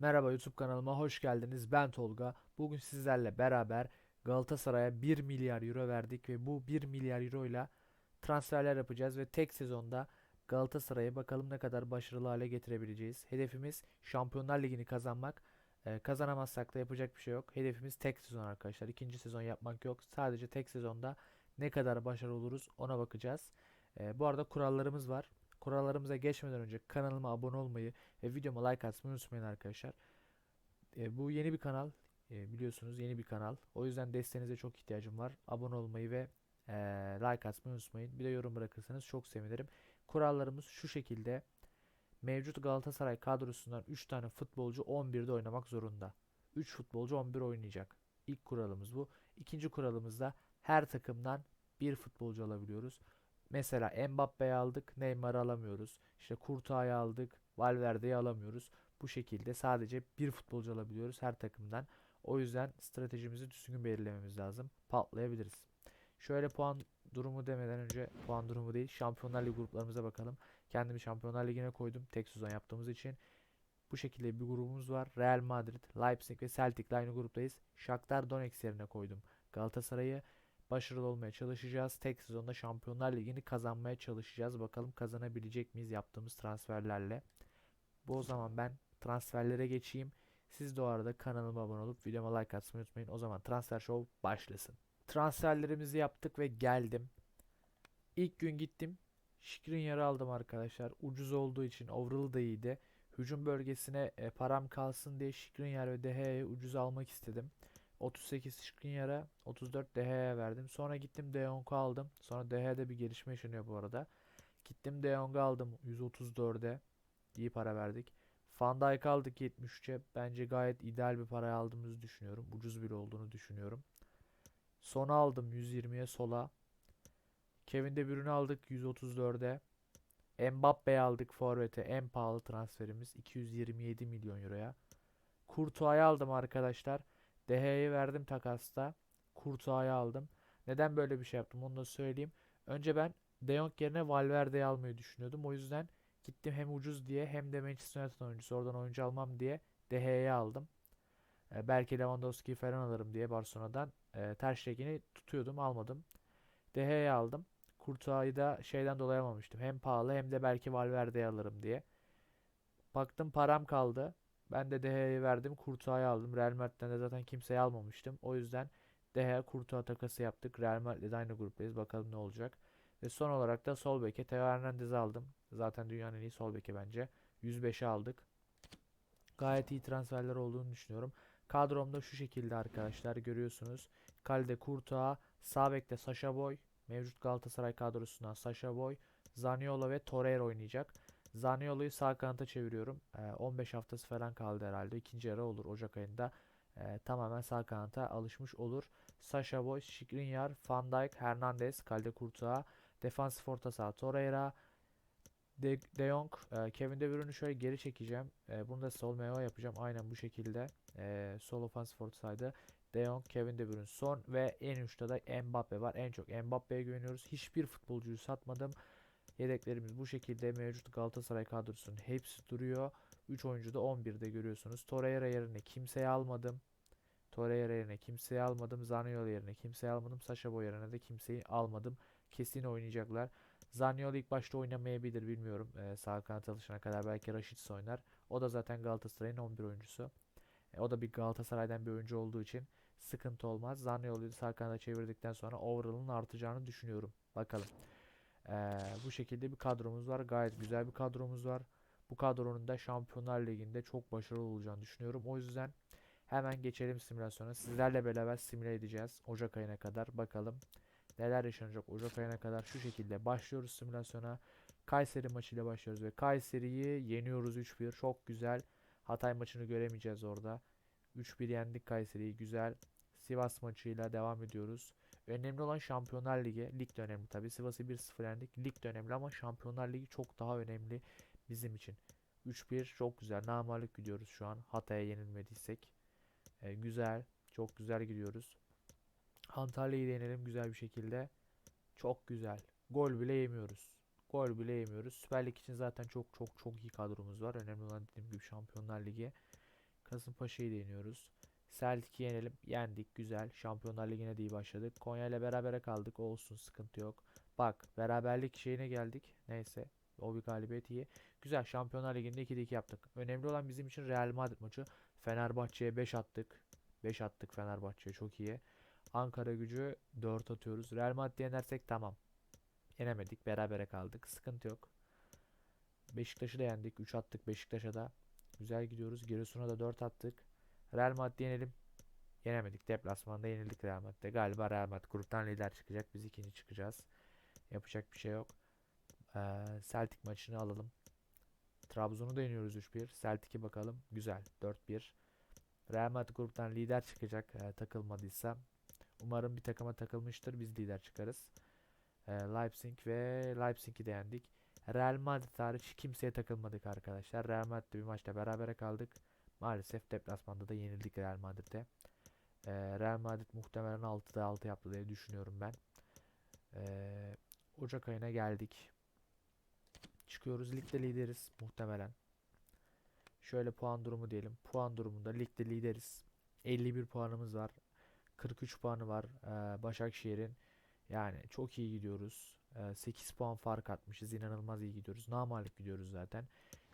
Merhaba YouTube kanalıma hoş geldiniz. Ben Tolga. Bugün sizlerle beraber Galatasaray'a 1 milyar euro verdik ve bu 1 milyar euro ile transferler yapacağız ve tek sezonda Galatasaray'ı bakalım ne kadar başarılı hale getirebileceğiz. Hedefimiz Şampiyonlar Ligi'ni kazanmak. Ee, kazanamazsak da yapacak bir şey yok. Hedefimiz tek sezon arkadaşlar. İkinci sezon yapmak yok. Sadece tek sezonda ne kadar başarılı oluruz ona bakacağız. Ee, bu arada kurallarımız var. Kurallarımıza geçmeden önce kanalıma abone olmayı ve videoma like atmayı unutmayın arkadaşlar. E, bu yeni bir kanal. E, biliyorsunuz yeni bir kanal. O yüzden desteğinize çok ihtiyacım var. Abone olmayı ve e, like atmayı unutmayın. Bir de yorum bırakırsanız çok sevinirim. Kurallarımız şu şekilde. Mevcut Galatasaray kadrosundan 3 tane futbolcu 11'de oynamak zorunda. 3 futbolcu 11 oynayacak. İlk kuralımız bu. İkinci kuralımız da her takımdan bir futbolcu alabiliyoruz. Mesela Mbappe'yi aldık, Neymar'ı alamıyoruz. İşte Courtois'ı aldık, Valverde'yi alamıyoruz. Bu şekilde sadece bir futbolcu alabiliyoruz her takımdan. O yüzden stratejimizi düzgün belirlememiz lazım. Patlayabiliriz. Şöyle puan durumu demeden önce puan durumu değil, Şampiyonlar Ligi gruplarımıza bakalım. Kendimi Şampiyonlar Ligi'ne koydum tek sezon yaptığımız için. Bu şekilde bir grubumuz var. Real Madrid, Leipzig ve Celtic aynı gruptayız. Shakhtar Donetsk yerine koydum. Galatasaray'ı başarılı olmaya çalışacağız. Tek sezonda Şampiyonlar Ligi'ni kazanmaya çalışacağız. Bakalım kazanabilecek miyiz yaptığımız transferlerle. Bu o zaman ben transferlere geçeyim. Siz de o arada kanalıma abone olup videoma like atmayı unutmayın. O zaman transfer show başlasın. Transferlerimizi yaptık ve geldim. İlk gün gittim. Skriniar'ı aldım arkadaşlar. Ucuz olduğu için overall da iyiydi. Hücum bölgesine e, param kalsın diye Skriniar ve De Gea'yı ucuz almak istedim. 38 Skriniar'a 34 De Gea'ya verdim. Sonra gittim De aldım. Sonra De Gea'da bir gelişme yaşanıyor bu arada. Gittim De aldım 134'e. İyi para verdik. Van Dijk aldık 73'e. Bence gayet ideal bir paraya aldığımızı düşünüyorum. Ucuz bir olduğunu düşünüyorum. Sonu aldım 120'ye sola. Kevin De Bruyne aldık 134'e. Mbappe'yi aldık forvete. En pahalı transferimiz 227 milyon euroya. Courtois'u aldım arkadaşlar. De Gea'yı verdim takasta. Courtois'u aldım. Neden böyle bir şey yaptım onu da söyleyeyim. Önce ben De Jong yerine Valverde'yi almayı düşünüyordum. O yüzden gittim hem ucuz diye hem de Manchester United oyuncusu oradan oyuncu almam diye De Gea'yı aldım. E, belki Lewandowski'yi falan alırım diye Barcelona'dan. E, Ter Stegen'i tutuyordum almadım. De Gea'yı aldım. Courtois'u da şeyden dolayı almamıştım. Hem pahalı hem de belki Valverde'yi alırım diye. Baktım param kaldı. Ben de De Gea'yı verdim. Courtois'u aldım. Real Madrid'den de zaten kimseyi almamıştım. O yüzden De Gea Courtois takası yaptık. Real Madrid'le aynı gruptayız. Bakalım ne olacak. Ve son olarak da sol beke Theo Hernandez'i aldım. Zaten dünyanın en iyi sol beki bence. 105'e aldık. Gayet iyi transferler olduğunu düşünüyorum. Kadromda şu şekilde arkadaşlar görüyorsunuz. Kalede Courtois, sağ bekte Sasha Boy, mevcut Galatasaray kadrosundan Sasha Boy, Zaniolo ve Torreira oynayacak. Zaniolo'yu sağ kanata çeviriyorum. Ee, 15 haftası falan kaldı herhalde. İkinci yarı olur Ocak ayında. Ee, tamamen sağ kanata alışmış olur. Sasha Boy, Skriniar, Van Dijk, Hernandez, kalede Courtois, defansif orta saha Torreira, De, De Jong, e, Kevin De Bruyne'ü şöyle geri çekeceğim. E, bunu da sol meva yapacağım. Aynen bu şekilde. E, sol ofansif orta sahada De Jong, Kevin De Bruyne son ve en uçta da Mbappe var. En çok Mbappe'ye güveniyoruz. Hiçbir futbolcuyu satmadım. Yedeklerimiz bu şekilde mevcut Galatasaray kadrosunun hepsi duruyor. 3 oyuncu da 11'de görüyorsunuz. Torreira yerine kimseyi almadım. Torreira yerine kimseyi almadım. Zaniolo yerine kimseyi almadım. Sasha Boy yerine de kimseyi almadım. Kesin oynayacaklar. Zaniolo ilk başta oynamayabilir bilmiyorum. Ee, sağ kanat alışana kadar belki Rashica oynar. O da zaten Galatasaray'ın 11 oyuncusu. E, o da bir Galatasaray'dan bir oyuncu olduğu için sıkıntı olmaz. Zaniolo'yu sağ kanada çevirdikten sonra overall'ın artacağını düşünüyorum. Bakalım. Ee, bu şekilde bir kadromuz var. Gayet güzel bir kadromuz var. Bu kadronun da Şampiyonlar Ligi'nde çok başarılı olacağını düşünüyorum. O yüzden hemen geçelim simülasyona. Sizlerle beraber simüle edeceğiz. Ocak ayına kadar bakalım neler yaşanacak Ocak ayına kadar şu şekilde başlıyoruz simülasyona. Kayseri maçıyla başlıyoruz ve Kayseri'yi yeniyoruz 3-1. Çok güzel. Hatay maçını göremeyeceğiz orada. 3-1 yendik Kayseri'yi. Güzel. Sivas maçıyla devam ediyoruz. Önemli olan Şampiyonlar Ligi. Lig de önemli tabii. Sivas'ı 1-0 yendik. Lig de önemli ama Şampiyonlar Ligi çok daha önemli bizim için. 3-1 çok güzel. Namalip gidiyoruz şu an. Hatay'a yenilmediysek. Ee, güzel. Çok güzel gidiyoruz. Antalya'yı deneyelim güzel bir şekilde. Çok güzel. Gol bile yemiyoruz. Gol bile yemiyoruz. Süper Lig için zaten çok çok çok iyi kadromuz var. Önemli olan dediğim gibi Şampiyonlar Ligi. Kasımpaşa'yı da yeniyoruz. Celtic'i yenelim. Yendik. Güzel. Şampiyonlar Ligi'ne de iyi başladık. Konya ile berabere kaldık. Olsun. Sıkıntı yok. Bak beraberlik şeyine geldik. Neyse. O bir galibiyet iyi. Güzel. Şampiyonlar Ligi'nde 2'de 2 yaptık. Önemli olan bizim için Real Madrid maçı. Fenerbahçe'ye 5 attık. 5 attık Fenerbahçe'ye. Çok iyi. Ankara gücü 4 atıyoruz. Real Madrid'i yenersek tamam. Yenemedik. Berabere kaldık. Sıkıntı yok. Beşiktaş'ı da yendik. 3 attık Beşiktaş'a da. Güzel gidiyoruz. Giresun'a da 4 attık. Real Madrid'i yenelim. Yenemedik. Deplasmanda yenildik Real Madrid'de. Galiba Real Madrid gruptan lider çıkacak. Biz ikinci çıkacağız. Yapacak bir şey yok. Ee, Celtic maçını alalım. Trabzon'u da yeniyoruz 3-1. Celtic'e bakalım. Güzel. 4-1. Real Madrid gruptan lider çıkacak. e, takılmadıysa. Umarım bir takıma takılmıştır. Biz lider çıkarız. E, Leipzig ve Leipzig'i de yendik. Real Madrid hariç kimseye takılmadık arkadaşlar. Real Madrid'de bir maçta berabere kaldık. Maalesef deplasmanda da yenildik Real Madrid'de. E, Real Madrid muhtemelen 6'da 6 yaptı diye düşünüyorum ben. E, Ocak ayına geldik. Çıkıyoruz. Ligde lideriz muhtemelen. Şöyle puan durumu diyelim. Puan durumunda ligde lideriz. 51 puanımız var. 43 puanı var eee, Başakşehir'in. Yani çok iyi gidiyoruz. Eee, 8 puan fark atmışız. İnanılmaz iyi gidiyoruz. Namağlup gidiyoruz zaten.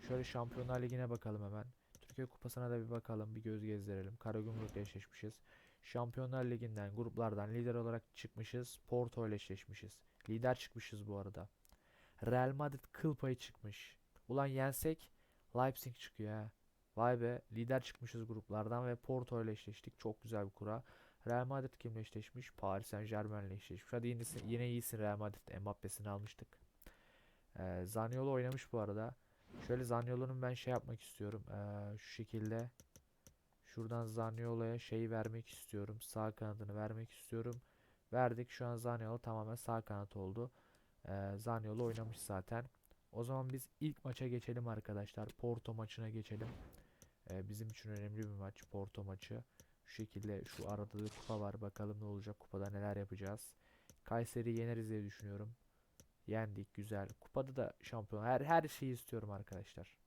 Şöyle Şampiyonlar Ligi'ne bakalım hemen. Türkiye Kupası'na da bir bakalım. Bir göz gezdirelim. Karagümrük'le eşleşmişiz. Şampiyonlar Ligi'nden, gruplardan lider olarak çıkmışız. Porto ile eşleşmişiz. Lider çıkmışız bu arada. Real Madrid kıl payı çıkmış. Ulan yensek Leipzig çıkıyor ha. Vay be lider çıkmışız gruplardan ve Porto ile eşleştik. Çok güzel bir kura. Real Madrid kimle eşleşmiş? Paris Saint-Germain ile eşleşmiş. Hadi yine, yine iyisin Real Madrid. Mbappe'sini almıştık. Ee, Zaniolo oynamış bu arada. Şöyle Zaniolo'nun ben şey yapmak istiyorum. Ee, şu şekilde şuradan Zaniolo'ya şeyi vermek istiyorum. Sağ kanadını vermek istiyorum. Verdik. Şu an Zaniolo tamamen sağ kanat oldu. Ee, Zaniolo oynamış zaten. O zaman biz ilk maça geçelim arkadaşlar. Porto maçına geçelim. Ee, bizim için önemli bir maç Porto maçı. Şu şekilde şu arada da kupa var. Bakalım ne olacak. Kupada neler yapacağız. Kayseri'yi yeneriz diye düşünüyorum. Yendik. Güzel. Kupada da şampiyon. Her her şeyi istiyorum arkadaşlar.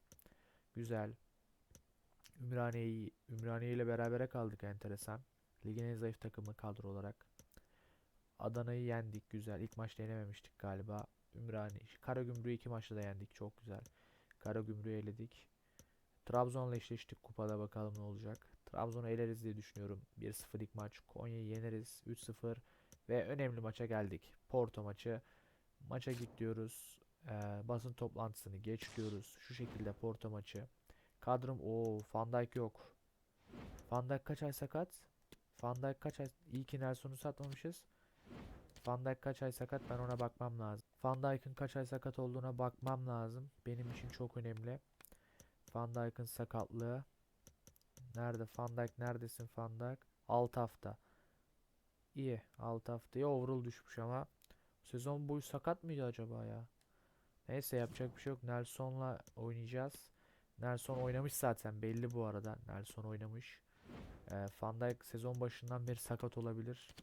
Güzel. Ümraniye'yi Ümraniye ile berabere kaldık enteresan. Ligin en zayıf takımı kadro olarak. Adana'yı yendik güzel. İlk maçta yenememiştik galiba. Ümraniye. Karagümrük'ü iki maçta da yendik. Çok güzel. Karagümrük'ü eledik. Trabzon'la eşleştik kupada bakalım ne olacak. Trabzon'u eleriz diye düşünüyorum. 1-0 ilk maç. Konya'yı yeneriz. 3-0 ve önemli maça geldik. Porto maçı. Maça git diyoruz. Ee, basın toplantısını geç diyoruz. Şu şekilde Porto maçı. Kadrom o Van Dijk yok. Van Dijk kaç ay sakat? Van Dijk kaç ay? İyi ki Nelson'u satmamışız. Van Dijk kaç ay sakat ben ona bakmam lazım. Van Dijk'ın kaç ay sakat olduğuna bakmam lazım. Benim için çok önemli. Van Dijk'ın sakatlığı. Nerede Van Dijk neredesin Van Dijk? 6 hafta. İyi 6 haftaya overall düşmüş ama sezon boyu sakat mıydı acaba ya? Neyse yapacak bir şey yok. Nelson'la oynayacağız. Nelson oynamış zaten belli bu arada. Nelson oynamış. Ee, Van Dijk sezon başından beri sakat olabilir.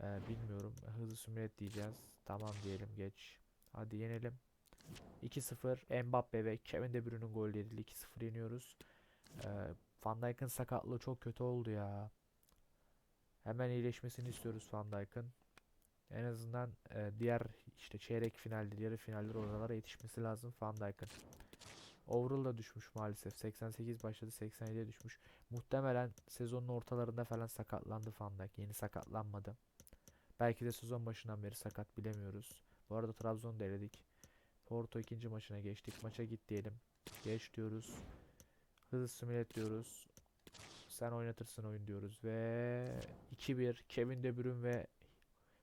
Ee, bilmiyorum. Hızlı sümret diyeceğiz. Tamam diyelim geç. Hadi yenelim. 2-0 Mbappe ve Kevin De Bruyne'nin golleriyle 2-0 yeniyoruz. Ee, Van Dijk'ın sakatlığı çok kötü oldu ya. Hemen iyileşmesini istiyoruz Van Dijk'ın. En azından e, diğer işte çeyrek finaldir, yarı finaldir oralara yetişmesi lazım Van Dijk'ın. Overall da düşmüş maalesef. 88 başladı 87'ye düşmüş. Muhtemelen sezonun ortalarında falan sakatlandı Van Dijk. Yeni sakatlanmadı. Belki de sezon başından beri sakat bilemiyoruz. Bu arada Trabzon'u da. Porto ikinci maçına geçtik. Maça git diyelim. Geç diyoruz. Hızlı simület diyoruz. Sen oynatırsın oyun diyoruz ve 2-1 Kevin De Bruyne ve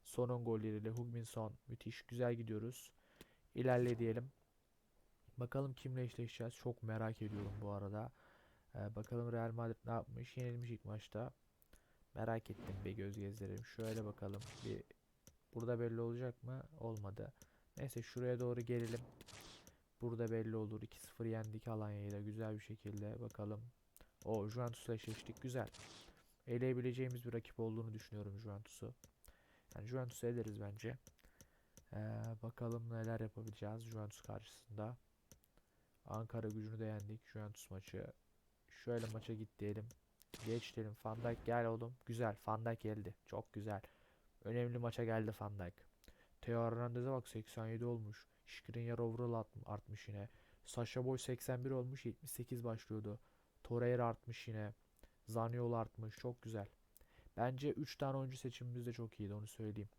Son'un golleriyle Heung-min Son müthiş güzel gidiyoruz. İlerle diyelim. Bakalım kimle eşleşeceğiz. Çok merak ediyorum bu arada. Ee, bakalım Real Madrid ne yapmış? Yenilmiş ilk maçta. Merak ettim bir göz gezdirelim. Şöyle bakalım. Bir burada belli olacak mı? Olmadı. Neyse şuraya doğru gelelim. Burada belli olur. 2-0 yendik Alanya'yı da güzel bir şekilde. Bakalım. O Juventus'la eşleştik. Güzel. Eleyebileceğimiz bir rakip olduğunu düşünüyorum Juventus'u. Yani Juventus'u ederiz bence. Ee, bakalım neler yapabileceğiz Juventus karşısında. Ankara gücünü de yendik. Juventus maçı. Şöyle maça git diyelim. Geç diyelim. Van gel oğlum. Güzel. Van Dijk geldi. Çok güzel. Önemli maça geldi Van Dijk. Theo Hernandez'e bak 87 olmuş. Skriniar overall artmış yine. Sasha Boy 81 olmuş. 78 başlıyordu. Torreira artmış yine. Zaniolo artmış. Çok güzel. Bence 3 tane oyuncu seçimimiz de çok iyiydi onu söyleyeyim.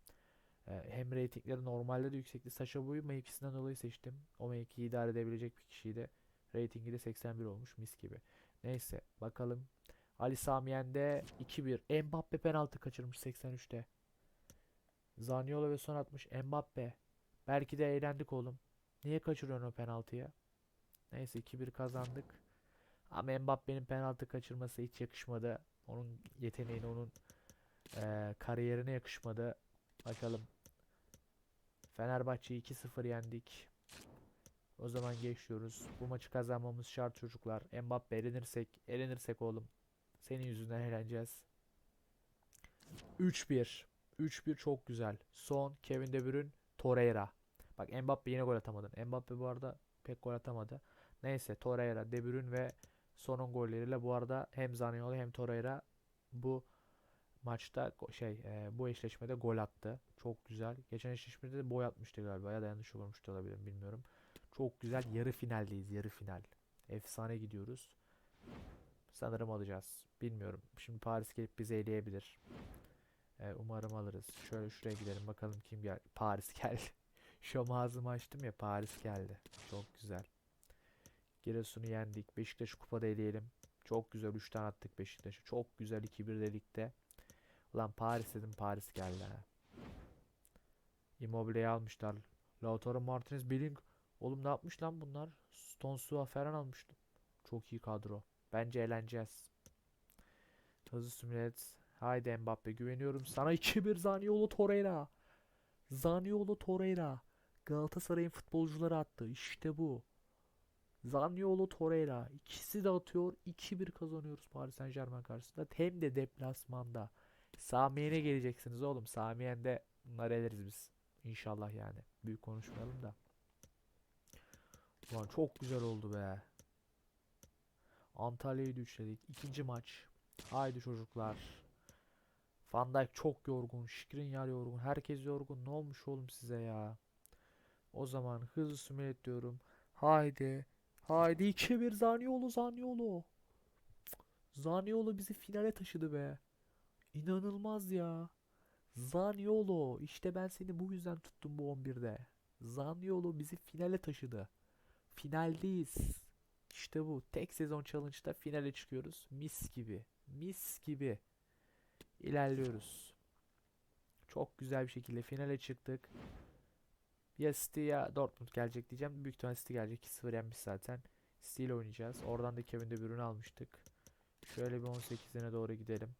Ee, hem reytingleri normalde de yüksekti. Sasha Boy'u mevkisinden dolayı seçtim. O mevkiyi idare edebilecek bir kişiydi. Ratingi de 81 olmuş mis gibi. Neyse bakalım. Ali Samiyen'de 2-1. Mbappe penaltı kaçırmış 83'te. Zaniolo ve son atmış. Mbappe. Belki de eğlendik oğlum. Niye kaçırıyorsun o penaltıyı? Neyse 2-1 kazandık. Ama Mbappe'nin penaltı kaçırması hiç yakışmadı. Onun yeteneğine, onun eee, kariyerine yakışmadı. Bakalım. Fenerbahçe'yi 2-0 yendik. O zaman geçiyoruz. Bu maçı kazanmamız şart çocuklar. Mbappe elenirsek, elenirsek oğlum. Senin yüzünden eğleneceğiz. 3-1. 3-1 çok güzel. Son Kevin De Bruyne, Torreira. Bak Mbappe yine gol atamadın. Mbappe bu arada pek gol atamadı. Neyse Torreira, De Bruyne ve sonun golleriyle bu arada hem Zaniolo hem Torreira bu maçta şey e, bu eşleşmede gol attı. Çok güzel. Geçen eşleşmede de boy atmıştı galiba ya da yanlış görmüş de olabilirim bilmiyorum. Çok güzel. Yarı finaldeyiz. Yarı final. Efsane gidiyoruz. Sanırım alacağız. Bilmiyorum. Şimdi Paris gelip bizi eleyebilir. Ee, umarım alırız. Şöyle şuraya gidelim bakalım kim gel. Paris geldi. Ağzımı açtım ya Paris geldi. Çok güzel. Giresun'u yendik. Beşiktaş'ı kupada eleyelim. Çok güzel 3 tane attık Beşiktaş'a. Çok güzel 2-1 delikte. Ulan Paris dedim Paris geldi ha. Immobile'yi almışlar. Lautaro Martinez, Belling. Oğlum ne yapmış lan bunlar? Stonsua falan almıştım. Çok iyi kadro. Bence eğleneceğiz. Hızlı Sümlet. Haydi Mbappe güveniyorum sana. 2-1 Zaniolo Torreira. Zaniolo Torreira. Galatasaray'ın futbolcuları attı. İşte bu. Zaniolo Torreira. İkisi de atıyor. 2-1 kazanıyoruz Paris Saint-Germain karşısında. Hem de deplasmanda. Samiyen'e geleceksiniz oğlum. Samiyen'de bunları eleriz biz. İnşallah yani. Büyük konuşmayalım da. Ulan çok güzel oldu be. Antalya'yı düşledik. İkinci maç. Haydi çocuklar. Van Dijk çok yorgun. Skriniar yorgun. Herkes yorgun. Ne olmuş oğlum size ya? O zaman hızlı sümület diyorum. Haydi. Haydi 2-1 Zaniolo Zaniolo. Zaniolo bizi finale taşıdı be. İnanılmaz ya. Zaniolo. İşte ben seni bu yüzden tuttum bu 11'de. Zaniolo bizi finale taşıdı. Finaldeyiz. İşte bu. Tek sezon challenge'da finale çıkıyoruz. Mis gibi. Mis gibi. İlerliyoruz. Çok güzel bir şekilde finale çıktık. Ya City ya Dortmund gelecek diyeceğim. Büyük ihtimal City gelecek. 2-0 yenmiş zaten. City ile oynayacağız. Oradan da Kevin De Bruyne almıştık. Şöyle bir 18'ine doğru gidelim.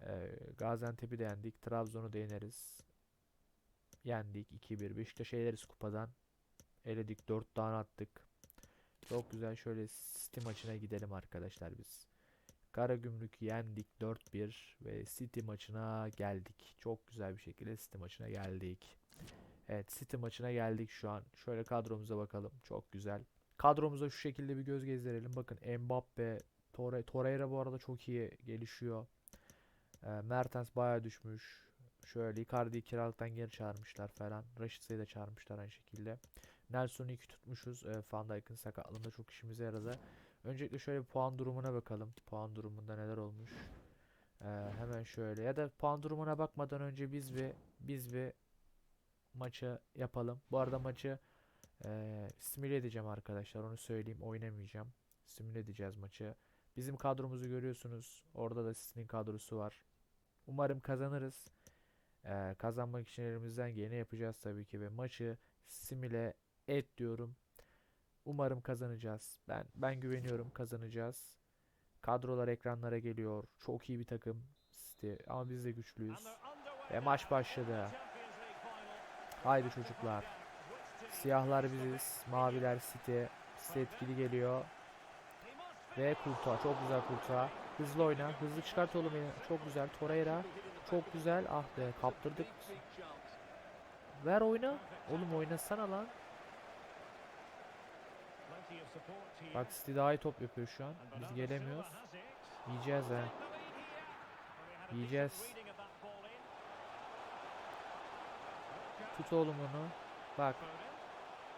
Ee, Gaziantep'i de yendik. Trabzon'u da yeneriz. Yendik 2-1. Beşiktaş'ı eleriz kupadan. Eledik 4 tane attık. Çok güzel şöyle City maçına gidelim arkadaşlar biz. Karagümrük yendik 4-1 ve City maçına geldik. Çok güzel bir şekilde City maçına geldik. Evet City maçına geldik şu an. Şöyle kadromuza bakalım. Çok güzel. Kadromuza şu şekilde bir göz gezdirelim. Bakın Mbappe, Torre, Torreira bu arada çok iyi gelişiyor. Ee, Mertens bayağı düşmüş. Şöyle Icardi'yi kiralıktan geri çağırmışlar falan. Raşitsa'yı da çağırmışlar aynı şekilde. Nelson'u iki tutmuşuz. Ee, Van Dijk'ın sakatlığında çok işimize yaradı. Öncelikle şöyle puan durumuna bakalım. Puan durumunda neler olmuş. Ee, hemen şöyle ya da puan durumuna bakmadan önce biz bir biz bir maçı yapalım. Bu arada maçı eee simüle edeceğim arkadaşlar. Onu söyleyeyim. Oynamayacağım. Simüle edeceğiz maçı. Bizim kadromuzu görüyorsunuz. Orada da sizin kadrosu var. Umarım kazanırız. Eee, kazanmak için elimizden geleni yapacağız tabii ki ve maçı simüle et diyorum. Umarım kazanacağız. Ben ben güveniyorum kazanacağız. Kadrolar ekranlara geliyor. Çok iyi bir takım City ama biz de güçlüyüz. Ve maç başladı. Haydi çocuklar. Siyahlar biziz. Maviler City. City etkili geliyor. Ve Kurtuğa. Çok güzel Kurtuğa. Hızlı oyna. Hızlı çıkart oğlum beni. Çok güzel. Torreira. Çok güzel. Ah be kaptırdık. Ver oyna. Oğlum oynasana lan. Bak City daha iyi top yapıyor şu an. Biz gelemiyoruz. Yiyeceğiz ha. Yiyeceğiz. Tut oğlum onu. Bak.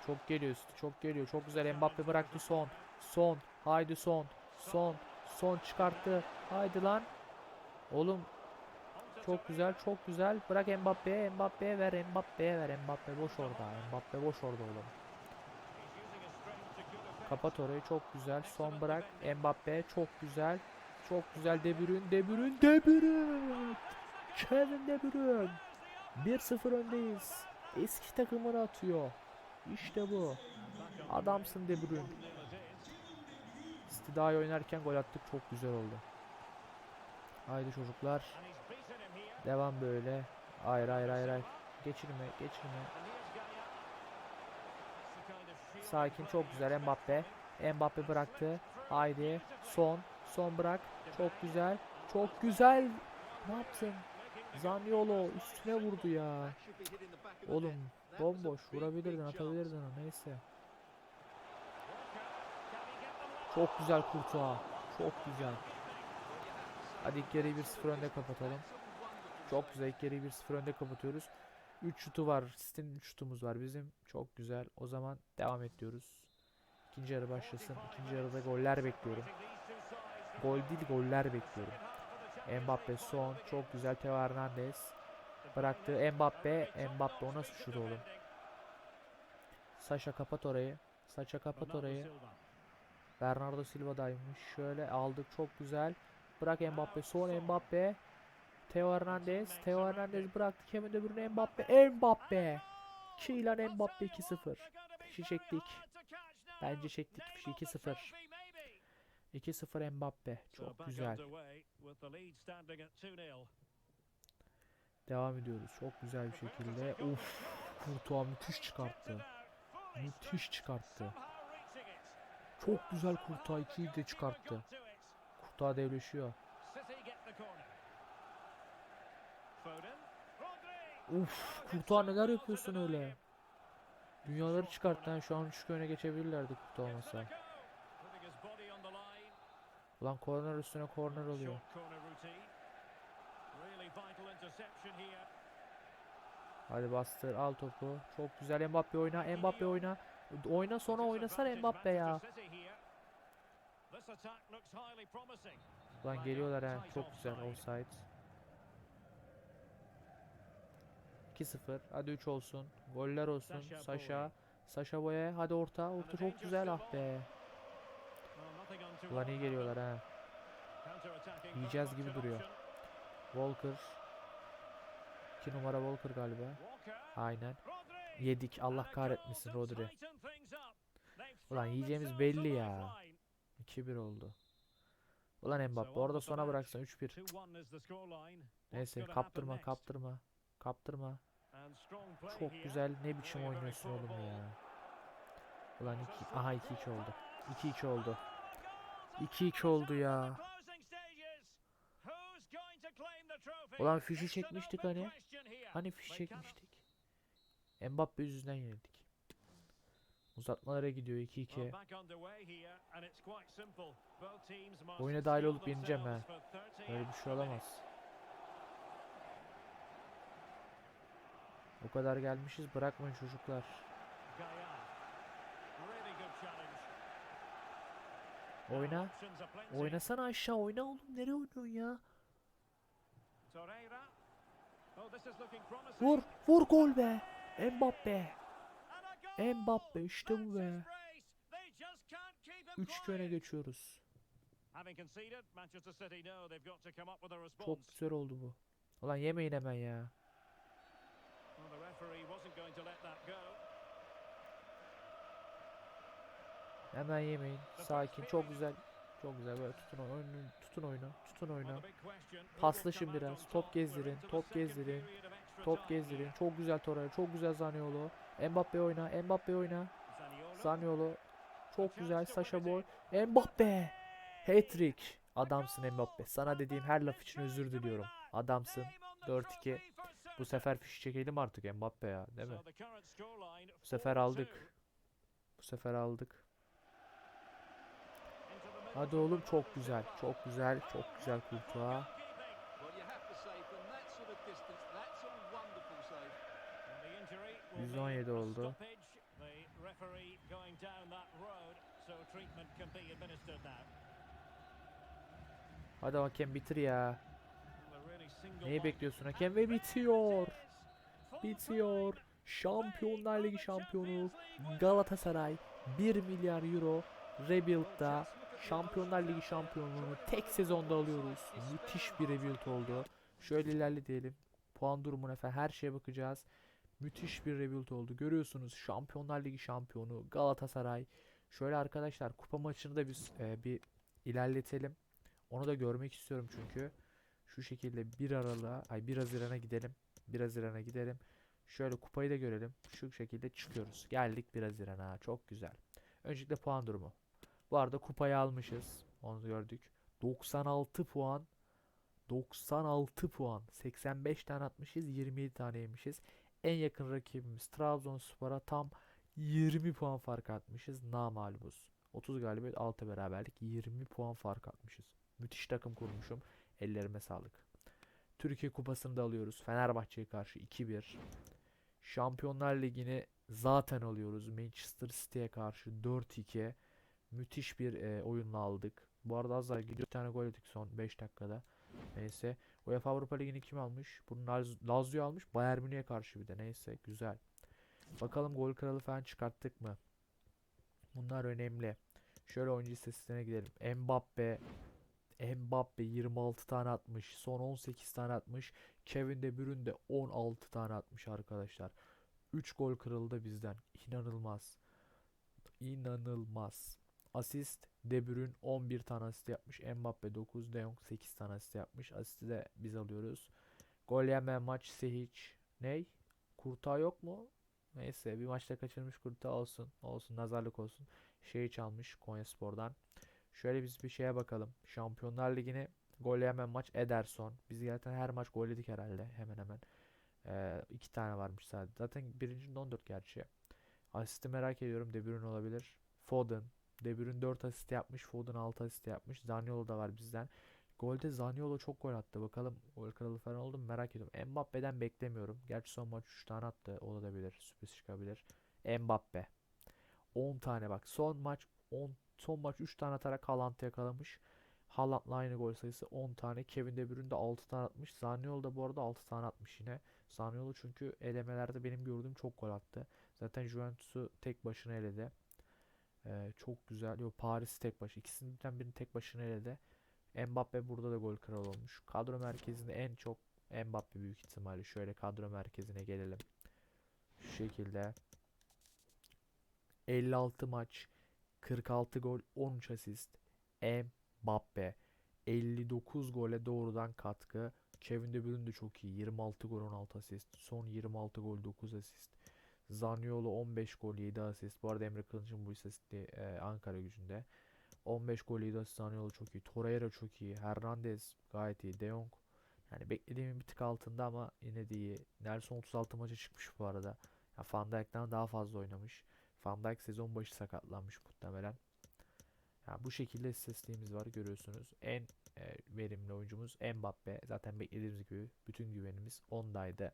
Çok geliyor City. Çok geliyor. Çok güzel. Mbappe bıraktı son. Son. Haydi son. Son. Son çıkarttı. Haydi lan. Oğlum çok güzel, çok güzel. Bırak Mbappe'ye, Mbappe'ye ver, Mbappe'ye ver. Mbappe boş orada. Mbappe boş orada oğlum. Kapat orayı çok güzel. Son bırak. Mbappe çok güzel. Çok güzel De Bruyne, De Bruyne, De Bruyne. Kevin De Bruyne. 1-0 öndeyiz. Eski takımını atıyor. İşte bu. Adamsın De Bruyne. İyi oynarken gol attık. Çok güzel oldu. Haydi çocuklar. Devam böyle. Hayır hayır hayır hayır. Geçirme geçirme. Sakin çok güzel Mbappe. Mbappe bıraktı. Haydi. Son. Son bırak. Çok güzel. Çok güzel. Ne yaptın? Zaniolo üstüne vurdu ya. Oğlum bomboş vurabilirdin atabilirdin onu neyse. Çok güzel Kurtuğa. Çok güzel. Hadi ilk yarıyı 1-0 önde kapatalım. Çok güzel ilk yarıyı 1-0 önde kapatıyoruz. 3 şutu var. City'nin 3 şutumuz var bizim. Çok güzel. O zaman devam ediyoruz. İkinci yarı başlasın. İkinci yarıda goller bekliyorum. Gol değil goller bekliyorum. Mbappe son. Çok güzel. Teo Hernandez. Bıraktı. Mbappe. Mbappe o nasıl şut oğlum? Saşa kapat orayı. Saşa kapat orayı. Bernardo Silva'daymış. Şöyle aldık. Çok güzel. Bırak Mbappe. Son Mbappe. Theo Hernandez. Theo Hernandez bıraktı. Kevin De Mbappe. Mbappe. Kylian Mbappe 2-0. Fişi çektik. Bence çektik fişi 2-0. 2-0 Mbappe. Çok güzel. Devam ediyoruz. Çok güzel bir şekilde. Of. Kurtuğa müthiş çıkarttı. Müthiş çıkarttı. Çok güzel Kurtuğa 2'yi de çıkarttı. Kurtuğa devleşiyor. Uf, Kurtuğa neler yapıyorsun öyle? Dünyaları çıkarttı ha. Şu an şu öne geçebilirlerdi Kurtuğa olmasa. Ulan korner üstüne korner oluyor. Hadi bastır al topu. Çok güzel Mbappe oyna. Mbappe oyna. Oyna sonra oynasana Mbappe ya. Ulan geliyorlar ha. Çok güzel offside. 2-0. Hadi 3 olsun. Goller olsun. Saşa. Saşa Boya. Hadi orta. Orta çok güzel ah be. Ulan iyi geliyorlar ha. Yiyeceğiz gibi duruyor. Walker. 2 numara Walker galiba. Aynen. Yedik. Allah kahretmesin Rodri. Ulan yiyeceğimiz belli ya. 2-1 oldu. Ulan Mbappe orada sona bıraksan 3-1. Neyse kaptırma kaptırma. Kaptırma. Çok güzel. Ne biçim oynuyorsun oğlum ya. Ulan 2 aha 2-2 oldu. 2-2 oldu. 2-2 oldu ya. Ulan fişi çekmiştik hani. Hani fişi çekmiştik. Mbappe yüzünden yenildik. Uzatmalara gidiyor 2-2. Oyuna dahil olup yeneceğim ha. Böyle bir şey olamaz. O kadar gelmişiz bırakmayın çocuklar. Oyna. Oynasana aşağı oyna oğlum nereye oynuyorsun ya? Vur vur gol be. Mbappe. Mbappe işte bu be. 3 öne geçiyoruz. Çok güzel oldu bu. Ulan yemeyin hemen ya. Hemen yemeyin. Sakin. Çok güzel. Çok güzel. Böyle tutun oyunu. Tutun oyunu. Tutun oyunu. Paslaşın biraz. Top gezdirin. Top gezdirin. Top gezdirin. Çok güzel Torreira. Çok güzel Zaniolo. Mbappe oyna. Mbappe oyna. Zaniolo. Çok güzel. Sasha Boy. Mbappe. Hat-trick. Adamsın Mbappe. Sana dediğim her laf için özür diliyorum. Adamsın. 4-2. Bu sefer fişi çekelim artık Mbappe ya. Değil mi? Bu sefer aldık. Bu sefer aldık. Hadi oğlum çok güzel. Çok güzel. Çok güzel Kurtuğa. 117 oldu. Hadi hakem bitir ya. Neyi bekliyorsun hakem ve bitiyor. Bitiyor. Şampiyonlar Ligi şampiyonu Galatasaray 1 milyar euro rebuild'da Şampiyonlar Ligi şampiyonluğunu tek sezonda alıyoruz. Müthiş bir rebuild oldu. Şöyle ilerleyelim. Puan durumuna falan her şeye bakacağız. Müthiş bir rebuild oldu. Görüyorsunuz Şampiyonlar Ligi şampiyonu Galatasaray. Şöyle arkadaşlar kupa maçını da biz e, bir ilerletelim. Onu da görmek istiyorum çünkü. Şu şekilde 1 Aralık'a, ay 1 Haziran'a gidelim. 1 Haziran'a gidelim. Şöyle kupayı da görelim. Şu şekilde çıkıyoruz. Geldik 1 Haziran'a. Çok güzel. Öncelikle puan durumu. Bu arada kupayı almışız. Onu gördük. 96 puan. 96 puan. 85 tane atmışız. 27 tane yemişiz. En yakın rakibimiz Trabzonspor'a tam 20 puan fark atmışız. Namalibuz. 30 galibiyet 6 beraberlik 20 puan fark atmışız. Müthiş takım kurmuşum. Ellerime sağlık. Türkiye Kupası'nı da alıyoruz. Fenerbahçe'ye karşı 2-1. Şampiyonlar Ligi'ni zaten alıyoruz. Manchester City'ye karşı 4-2. Müthiş bir e, oyunla aldık. Bu arada az daha gidiyor. Bir tane gol yedik son 5 dakikada. Neyse. UEFA Avrupa Ligi'ni kim almış? Bunu Laz- Lazio almış. Bayern Münih'e karşı bir de. Neyse. Güzel. Bakalım gol kralı falan çıkarttık mı? Bunlar önemli. Şöyle oyuncu istatistiklerine gidelim. Mbappe Mbappe 26 tane atmış. Son 18 tane atmış. Kevin De Bruyne de 16 tane atmış arkadaşlar. 3 gol kırıldı bizden. İnanılmaz. İnanılmaz. Asist De Bruyne 11 tane asist yapmış. Mbappe 9, De Jong 8 tane asist yapmış. Asisti de biz alıyoruz. Gol yeme maç Sehic. Ney? Kurta yok mu? Neyse bir maçta kaçırmış Kurta olsun. Olsun nazarlık olsun. Şeyi çalmış Konyaspor'dan. Şöyle biz bir şeye bakalım. Şampiyonlar Ligi'ne gol yemen maç Ederson. Biz zaten her maç gol yedik herhalde hemen hemen. Ee, iki tane varmış sadece. Zaten birincinin 14 gerçi. Asisti merak ediyorum. De Bruyne olabilir. Foden. De Bruyne 4 asist yapmış. Foden 6 asist yapmış. Zaniolo da var bizden. Golde Zaniolo çok gol attı. Bakalım gol kralı falan oldu mu merak ediyorum. Mbappe'den beklemiyorum. Gerçi son maç 3 tane attı. Olabilir. Sürpriz çıkabilir. Mbappe. 10 tane bak. Son maç 10 son maç 3 tane atarak Haaland'ı yakalamış. Haaland'la aynı gol sayısı 10 tane. Kevin De Bruyne de 6 tane atmış. Zaniolo da bu arada 6 tane atmış yine. Zaniolo çünkü elemelerde benim gördüğüm çok gol attı. Zaten Juventus'u tek başına eledi. Ee, çok güzel. Yo Paris tek başı. İkisinden birini tek başına eledi. Mbappe burada da gol kralı olmuş. Kadro merkezinde en çok Mbappe büyük ihtimalle. Şöyle kadro merkezine gelelim. Şu şekilde. 56 maç, 46 gol, 13 asist. Mbappe 59 gole doğrudan katkı. Kevin De Bruyne de çok iyi. 26 gol 16 asist. Son 26 gol 9 asist. Zaniolo 15 gol 7 asist. Bu arada Emre Kılıç'ın bu istatistiği e, Ankara gücünde. 15 gol 7 asist Zaniolo çok iyi. Torreira çok iyi. Hernandez gayet iyi. De Jong yani beklediğimin bir tık altında ama yine de iyi. Nelson 36 maça çıkmış bu arada. Ya Van Dijk'ten daha fazla oynamış. Van Dijk sezon başı sakatlanmış muhtemelen. Ya bu şekilde istatistiğimiz var görüyorsunuz. En e, verimli oyuncumuz Mbappe. Zaten beklediğimiz gibi bütün güvenimiz ondaydı.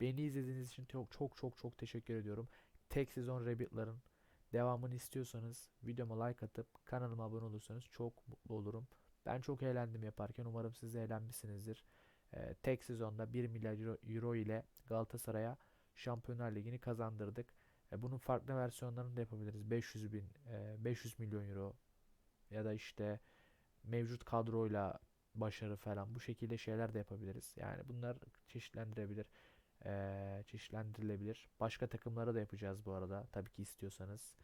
Beni izlediğiniz için çok çok çok çok teşekkür ediyorum. Tek sezon Rabbit'ların devamını istiyorsanız videoma like atıp kanalıma abone olursanız çok mutlu olurum. Ben çok eğlendim yaparken. Umarım siz de eğlenmişsinizdir. E, tek sezonda 1 milyar euro, euro ile Galatasaray'a Şampiyonlar Ligi'ni kazandırdık. E, bunun farklı versiyonlarını da yapabiliriz. 500 bin, e, 500 milyon euro ya da işte mevcut kadroyla başarı falan bu şekilde şeyler de yapabiliriz. Yani bunlar çeşitlendirebilir, e, çeşitlendirilebilir. Başka takımlara da yapacağız bu arada. Tabii ki istiyorsanız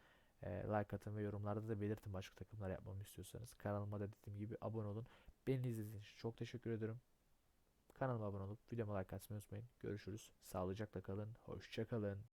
e, like atın ve yorumlarda da belirtin başka takımlar yapmamı istiyorsanız. Kanalıma da dediğim gibi abone olun. Beni izlediğiniz için çok teşekkür ederim. Kanalıma abone olup videoma like atmayı unutmayın. Görüşürüz. Sağlıcakla kalın. Hoşça kalın.